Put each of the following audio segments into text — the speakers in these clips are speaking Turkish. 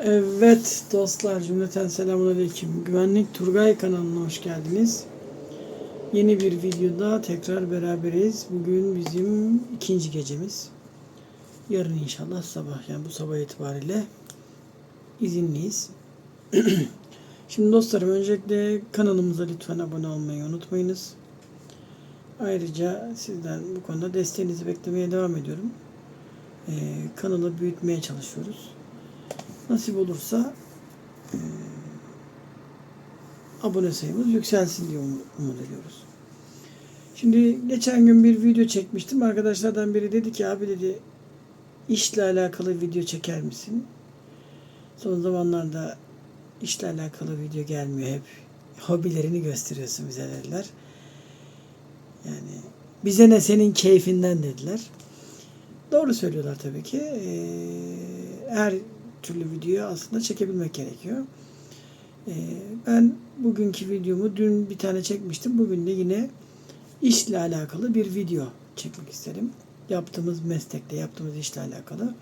Evet dostlar cümleten selamun aleyküm. Güvenlik Turgay kanalına hoş geldiniz. Yeni bir videoda tekrar beraberiz. Bugün bizim ikinci gecemiz. Yarın inşallah sabah yani bu sabah itibariyle izinliyiz. Şimdi dostlarım öncelikle kanalımıza lütfen abone olmayı unutmayınız. Ayrıca sizden bu konuda desteğinizi beklemeye devam ediyorum. Ee, kanalı büyütmeye çalışıyoruz. Nasip olursa e, abone sayımız yükselsin diye umut, umut ediyoruz. Şimdi geçen gün bir video çekmiştim. Arkadaşlardan biri dedi ki abi dedi işle alakalı video çeker misin? Son zamanlarda işle alakalı video gelmiyor hep. Hobilerini gösteriyorsun bize dediler. Yani bize ne senin keyfinden dediler. Doğru söylüyorlar tabii ki. Ee, her türlü videoyu aslında çekebilmek gerekiyor. Ee, ben bugünkü videomu dün bir tane çekmiştim. Bugün de yine işle alakalı bir video çekmek istedim. Yaptığımız meslekte, yaptığımız işle alakalı.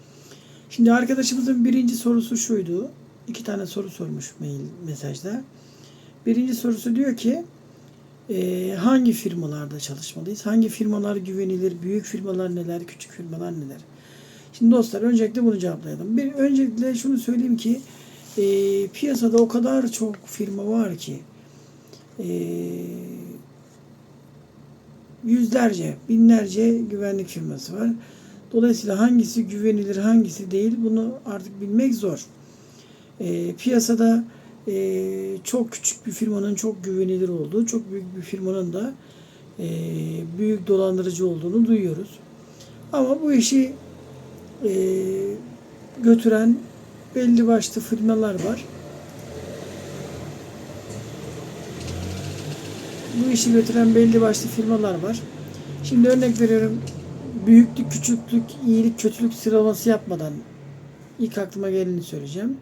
Şimdi arkadaşımızın birinci sorusu şuydu. İki tane soru sormuş mail mesajda. Birinci sorusu diyor ki e, hangi firmalarda çalışmalıyız? Hangi firmalar güvenilir? Büyük firmalar neler? Küçük firmalar neler? Şimdi dostlar öncelikle bunu cevaplayalım. Bir öncelikle şunu söyleyeyim ki e, piyasada o kadar çok firma var ki e, yüzlerce, binlerce güvenlik firması var. Dolayısıyla hangisi güvenilir, hangisi değil bunu artık bilmek zor. E, piyasada e, çok küçük bir firmanın çok güvenilir olduğu, çok büyük bir firmanın da e, büyük dolandırıcı olduğunu duyuyoruz. Ama bu işi e, götüren belli başlı firmalar var. Bu işi götüren belli başlı firmalar var. Şimdi örnek veriyorum. Büyüklük, küçüklük, iyilik, kötülük sıralaması yapmadan ilk aklıma geleni söyleyeceğim.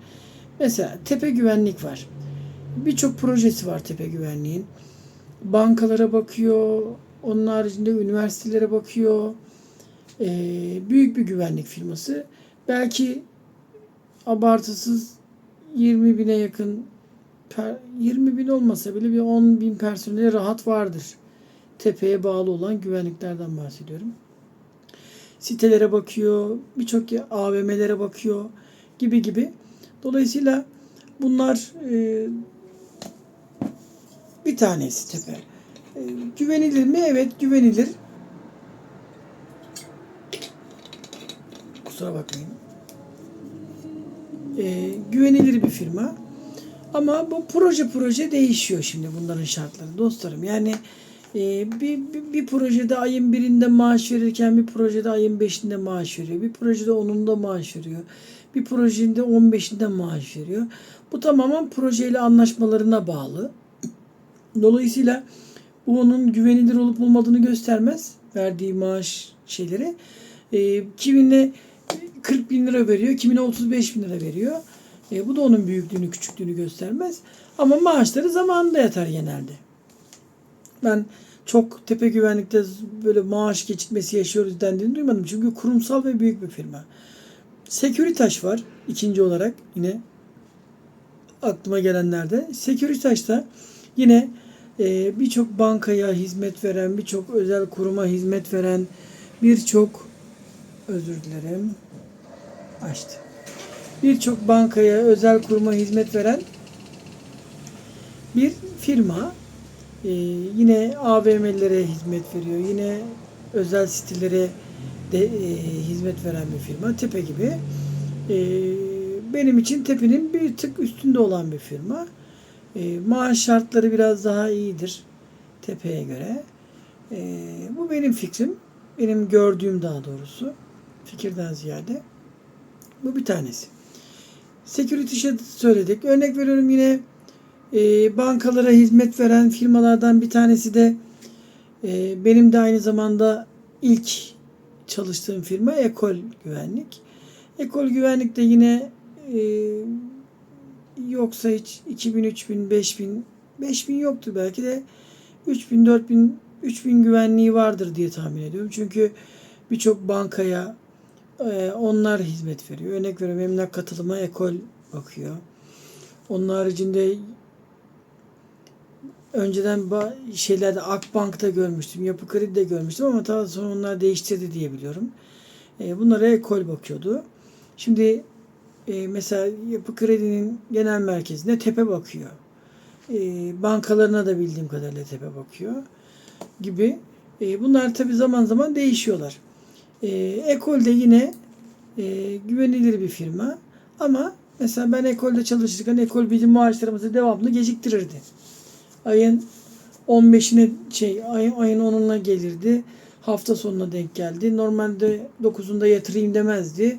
Mesela tepe güvenlik var. Birçok projesi var tepe güvenliğin. Bankalara bakıyor, onun haricinde üniversitelere bakıyor, e, büyük bir güvenlik firması. Belki abartısız 20 bine yakın 20 bin olmasa bile bir 10 bin personeli rahat vardır. Tepeye bağlı olan güvenliklerden bahsediyorum. Sitelere bakıyor, birçok AVM'lere bakıyor gibi gibi. Dolayısıyla bunlar e, bir tanesi tepe. E, güvenilir mi? Evet güvenilir. Kusura bakmayın. Ee, güvenilir bir firma. Ama bu proje proje değişiyor şimdi bunların şartları dostlarım. Yani e, bir, bir, bir projede ayın birinde maaş verirken bir projede ayın beşinde maaş veriyor. Bir projede onunda maaş veriyor. Bir projede on beşinde maaş veriyor. Bu tamamen projeyle anlaşmalarına bağlı. Dolayısıyla bu onun güvenilir olup olmadığını göstermez. Verdiği maaş şeyleri. E, kimine 40 bin lira veriyor, kimine 35 bin lira veriyor. E, bu da onun büyüklüğünü, küçüklüğünü göstermez. Ama maaşları zamanında yatar genelde. Ben çok tepe güvenlikte böyle maaş geçitmesi yaşıyoruz dendiğini duymadım. Çünkü kurumsal ve büyük bir firma. Securitas var ikinci olarak yine aklıma gelenlerde. Securitas'ta yine e, birçok bankaya hizmet veren, birçok özel kuruma hizmet veren, birçok özür dilerim açtı. Birçok bankaya, özel kuruma hizmet veren bir firma. Ee, yine AVM'lere hizmet veriyor. Yine özel sitelere de e, hizmet veren bir firma. Tepe gibi. E, benim için Tepe'nin bir tık üstünde olan bir firma. E, maaş şartları biraz daha iyidir Tepe'ye göre. E, bu benim fikrim. Benim gördüğüm daha doğrusu. Fikirden ziyade. Bu bir tanesi. Security şey söyledik. Örnek veriyorum yine e, bankalara hizmet veren firmalardan bir tanesi de e, benim de aynı zamanda ilk çalıştığım firma Ekol Güvenlik. Ekol Güvenlik de yine e, yoksa hiç 2000, 3000, 5000 5000 yoktu belki de 3000, 4000, 3000 güvenliği vardır diye tahmin ediyorum. Çünkü birçok bankaya, ee, onlar hizmet veriyor. Örnek veriyorum emlak katılımı ekol bakıyor. Onun haricinde önceden şeylerde Akbank'ta görmüştüm, Yapı Kredi'de görmüştüm ama daha sonra onlar değiştirdi diye biliyorum. E, bunlara ekol bakıyordu. Şimdi e, mesela Yapı Kredi'nin genel merkezine tepe bakıyor. E, bankalarına da bildiğim kadarıyla tepe bakıyor gibi. E, bunlar tabi zaman zaman değişiyorlar. E, Ekol de yine e, güvenilir bir firma ama mesela ben ekolde çalışırken ekol bizim maaşlarımızı devamlı geciktirirdi. Ayın 15'ine şey ay, ayın 10'una gelirdi. Hafta sonuna denk geldi. Normalde 9'unda yatırayım demezdi.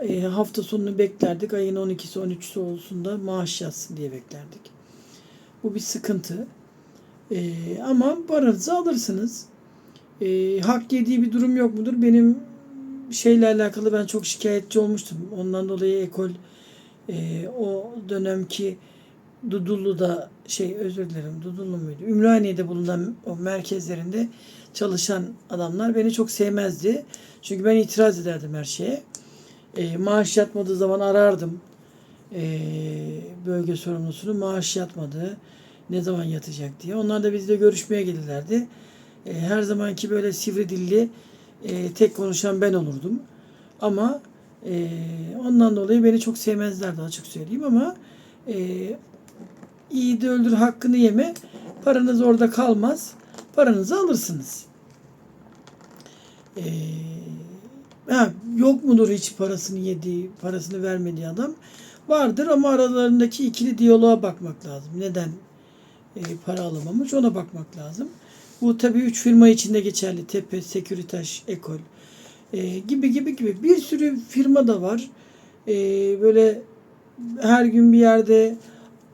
E, hafta sonunu beklerdik. Ayın 12'si 13'sü olsun da maaş yatsın diye beklerdik. Bu bir sıkıntı. E, ama paranızı alırsınız. E, hak yediği bir durum yok mudur? Benim şeyle alakalı ben çok şikayetçi olmuştum. Ondan dolayı ekol e, o dönemki Dudullu'da şey özür dilerim Dudullu muydu? Ümraniye'de bulunan o merkezlerinde çalışan adamlar beni çok sevmezdi. Çünkü ben itiraz ederdim her şeye. E, maaş yatmadığı zaman arardım. E, bölge sorumlusunu maaş yatmadı. Ne zaman yatacak diye. Onlar da bizle görüşmeye gelirlerdi. E, her zamanki böyle sivri dilli e, tek konuşan ben olurdum. Ama e, ondan dolayı beni çok sevmezlerdi açık söyleyeyim ama e, iyi de öldür hakkını yeme. Paranız orada kalmaz. Paranızı alırsınız. E, ha, yok mudur hiç parasını yediği, parasını vermediği adam? Vardır ama aralarındaki ikili diyaloğa bakmak lazım. Neden e, para alamamış ona bakmak lazım. Bu tabii üç firma içinde geçerli. Tepe, Seküritaş, Ekol e, gibi gibi gibi bir sürü firma da var. E, böyle her gün bir yerde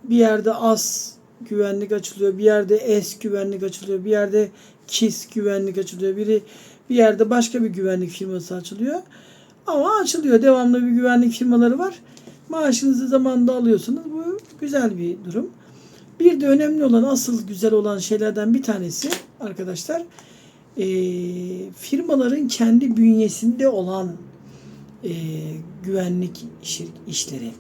bir yerde AS güvenlik açılıyor, bir yerde ES güvenlik açılıyor, bir yerde KIS güvenlik açılıyor, biri bir yerde başka bir güvenlik firması açılıyor. Ama açılıyor. Devamlı bir güvenlik firmaları var. Maaşınızı zamanında alıyorsunuz. Bu güzel bir durum. Bir de önemli olan, asıl güzel olan şeylerden bir tanesi arkadaşlar, e, firmaların kendi bünyesinde olan e, güvenlik iş, işleri.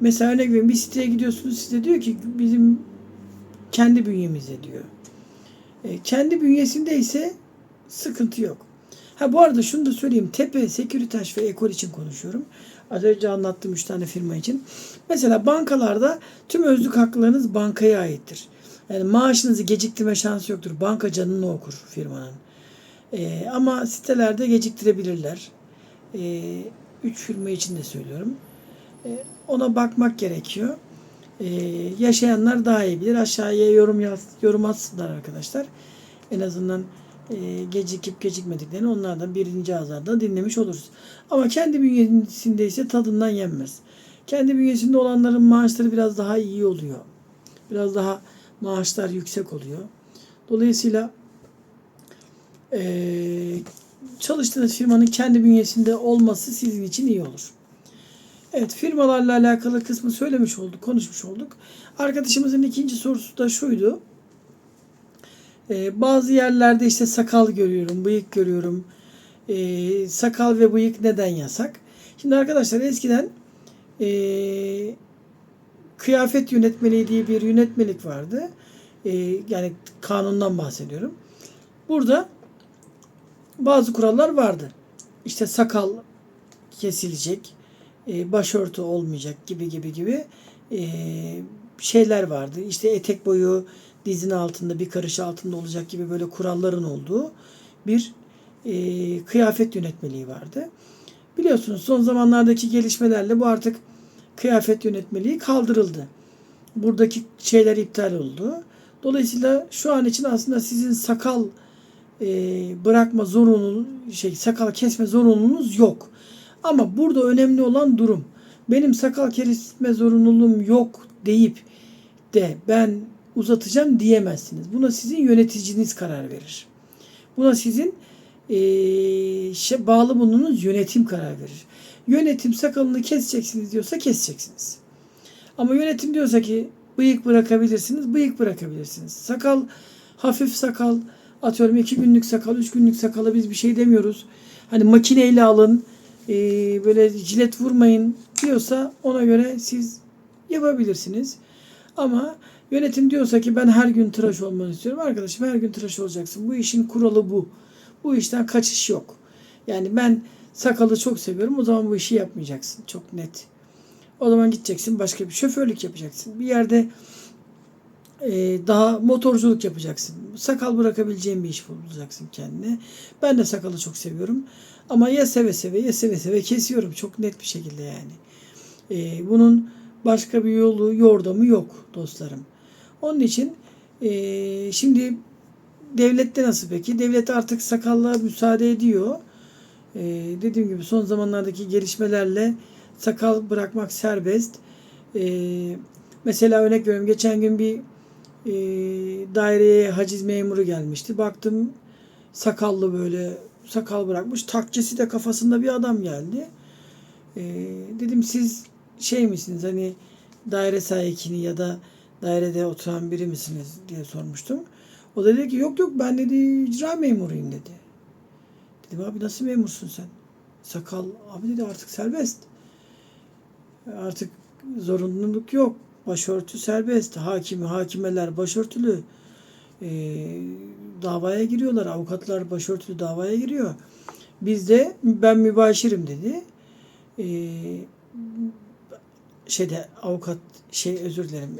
Mesela örnek veriyorum bir siteye gidiyorsunuz size diyor ki bizim kendi bünyemizde diyor. E, kendi bünyesinde ise sıkıntı yok. Ha bu arada şunu da söyleyeyim. Tepe, Seküritaş ve Ekol için konuşuyorum. Az önce anlattığım 3 tane firma için. Mesela bankalarda tüm özlük haklarınız bankaya aittir. Yani maaşınızı geciktirme şansı yoktur. Banka canını okur firmanın. Ee, ama sitelerde geciktirebilirler. Ee, üç firma için de söylüyorum. Ee, ona bakmak gerekiyor. Ee, yaşayanlar daha iyi bilir. Aşağıya yorum yaz, yorum atsınlar arkadaşlar. En azından e, gecikip gecikmediklerini onlardan birinci azarda dinlemiş oluruz. Ama kendi bünyesinde ise tadından yenmez. Kendi bünyesinde olanların maaşları biraz daha iyi oluyor. Biraz daha maaşlar yüksek oluyor. Dolayısıyla e, çalıştığınız firmanın kendi bünyesinde olması sizin için iyi olur. Evet firmalarla alakalı kısmı söylemiş olduk, konuşmuş olduk. Arkadaşımızın ikinci sorusu da şuydu. Ee, bazı yerlerde işte sakal görüyorum, bıyık görüyorum. Ee, sakal ve bıyık neden yasak? Şimdi arkadaşlar eskiden ee, kıyafet yönetmeliği diye bir yönetmelik vardı. Ee, yani kanundan bahsediyorum. Burada bazı kurallar vardı. İşte sakal kesilecek, e, başörtü olmayacak gibi gibi gibi e, şeyler vardı. İşte etek boyu dizin altında bir karış altında olacak gibi böyle kuralların olduğu bir e, kıyafet yönetmeliği vardı. Biliyorsunuz son zamanlardaki gelişmelerle bu artık kıyafet yönetmeliği kaldırıldı. Buradaki şeyler iptal oldu. Dolayısıyla şu an için aslında sizin sakal e, bırakma zorunlu şey sakal kesme zorunluluğunuz yok. Ama burada önemli olan durum benim sakal kesme zorunluluğum yok deyip de ben uzatacağım diyemezsiniz. Buna sizin yöneticiniz karar verir. Buna sizin e, şey, bağlı bulunduğunuz yönetim karar verir. Yönetim sakalını keseceksiniz diyorsa keseceksiniz. Ama yönetim diyorsa ki bıyık bırakabilirsiniz, bıyık bırakabilirsiniz. Sakal, hafif sakal, atıyorum iki günlük sakal, üç günlük sakala biz bir şey demiyoruz. Hani makineyle alın, e, böyle jilet vurmayın diyorsa ona göre siz yapabilirsiniz. Ama yönetim diyorsa ki ben her gün tıraş olmanı istiyorum. Arkadaşım her gün tıraş olacaksın. Bu işin kuralı bu. Bu işten kaçış yok. Yani ben sakalı çok seviyorum. O zaman bu işi yapmayacaksın. Çok net. O zaman gideceksin başka bir şoförlük yapacaksın. Bir yerde e, daha motorculuk yapacaksın. Sakal bırakabileceğin bir iş bulacaksın kendine. Ben de sakalı çok seviyorum. Ama ya seve seve ya seve seve kesiyorum. Çok net bir şekilde yani. E, bunun başka bir yolu, yordamı yok dostlarım. Onun için e, şimdi devlette nasıl peki? Devlet artık sakallığa müsaade ediyor. E, dediğim gibi son zamanlardaki gelişmelerle sakal bırakmak serbest. E, mesela örnek veriyorum geçen gün bir e, daireye haciz memuru gelmişti. Baktım sakallı böyle sakal bırakmış. Takçesi de kafasında bir adam geldi. E, dedim siz şey misiniz hani daire sahikini ya da dairede oturan biri misiniz diye sormuştum. O da dedi ki yok yok ben dedi icra memuruyum dedi. Dedim abi nasıl memursun sen? Sakal abi dedi artık serbest. Artık zorunluluk yok. Başörtü serbest. Hakimi, hakimeler başörtülü. Ee, davaya giriyorlar. Avukatlar başörtülü davaya giriyor. Bizde ben mübaşirim dedi. Ee, şeyde avukat şey özür dilerim.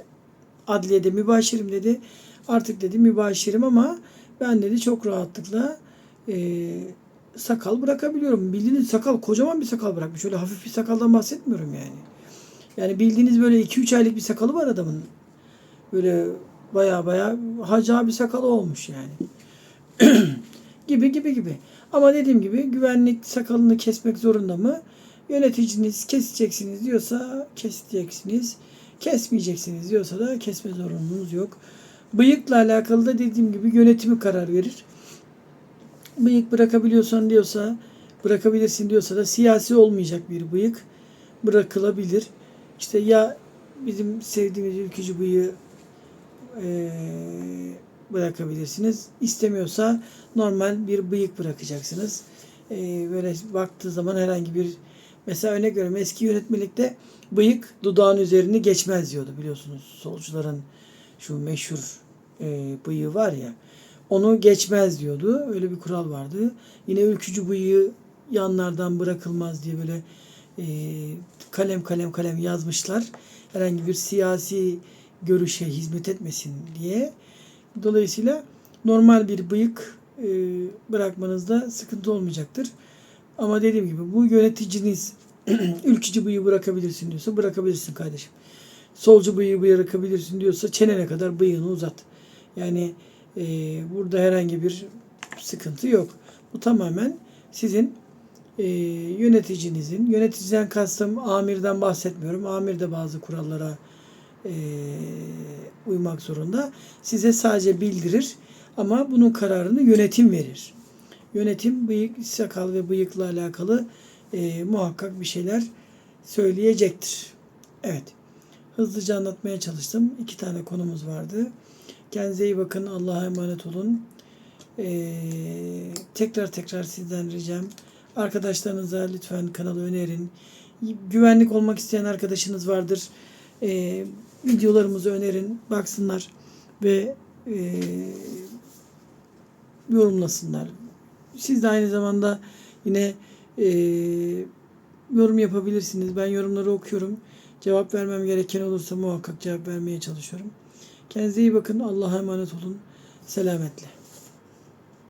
Adliyede mübaşirim dedi. Artık dedi mübaşirim ama ben dedi çok rahatlıkla e, sakal bırakabiliyorum. Bildiğiniz sakal kocaman bir sakal bırakmış. Öyle hafif bir sakaldan bahsetmiyorum yani. Yani bildiğiniz böyle 2-3 aylık bir sakalı var adamın. Böyle baya baya hacı bir sakalı olmuş yani. gibi gibi gibi. Ama dediğim gibi güvenlik sakalını kesmek zorunda mı? Yöneticiniz keseceksiniz diyorsa keseceksiniz. Kesmeyeceksiniz diyorsa da kesme zorunluluğunuz yok. Bıyıkla alakalı da dediğim gibi yönetimi karar verir. Bıyık bırakabiliyorsan diyorsa bırakabilirsin diyorsa da siyasi olmayacak bir bıyık bırakılabilir. İşte ya bizim sevdiğimiz ülkücü bıyığı eee, bırakabilirsiniz. İstemiyorsa normal bir bıyık bırakacaksınız. Eee, böyle baktığı zaman herhangi bir mesela örnek veriyorum eski yönetmelikte bıyık dudağın üzerini geçmez diyordu biliyorsunuz. Solcuların şu meşhur eee bıyığı var ya onu geçmez diyordu. Öyle bir kural vardı. Yine ülkücü bıyığı yanlardan bırakılmaz diye böyle e, kalem kalem kalem yazmışlar. Herhangi bir siyasi görüşe hizmet etmesin diye. Dolayısıyla normal bir bıyık e, bırakmanızda sıkıntı olmayacaktır. Ama dediğim gibi bu yöneticiniz ülkücü bıyığı bırakabilirsin diyorsa bırakabilirsin kardeşim. Solcu bıyığı bırakabilirsin diyorsa çenene kadar bıyığını uzat. Yani e, burada herhangi bir sıkıntı yok. Bu tamamen sizin e, yöneticinizin, yöneticiden kastım amirden bahsetmiyorum. Amir de bazı kurallara e, uymak zorunda. Size sadece bildirir ama bunun kararını yönetim verir. Yönetim bıyık, sakal ve bıyıkla alakalı e, muhakkak bir şeyler söyleyecektir. Evet. Hızlıca anlatmaya çalıştım. İki tane konumuz vardı. Kendinize iyi bakın. Allah'a emanet olun. Ee, tekrar tekrar sizden ricam. Arkadaşlarınıza lütfen kanalı önerin. Güvenlik olmak isteyen arkadaşınız vardır. Ee, videolarımızı önerin. Baksınlar ve e, yorumlasınlar. Siz de aynı zamanda yine e, yorum yapabilirsiniz. Ben yorumları okuyorum. Cevap vermem gereken olursa muhakkak cevap vermeye çalışıyorum. Kendinize iyi bakın. Allah'a emanet olun. Selametle.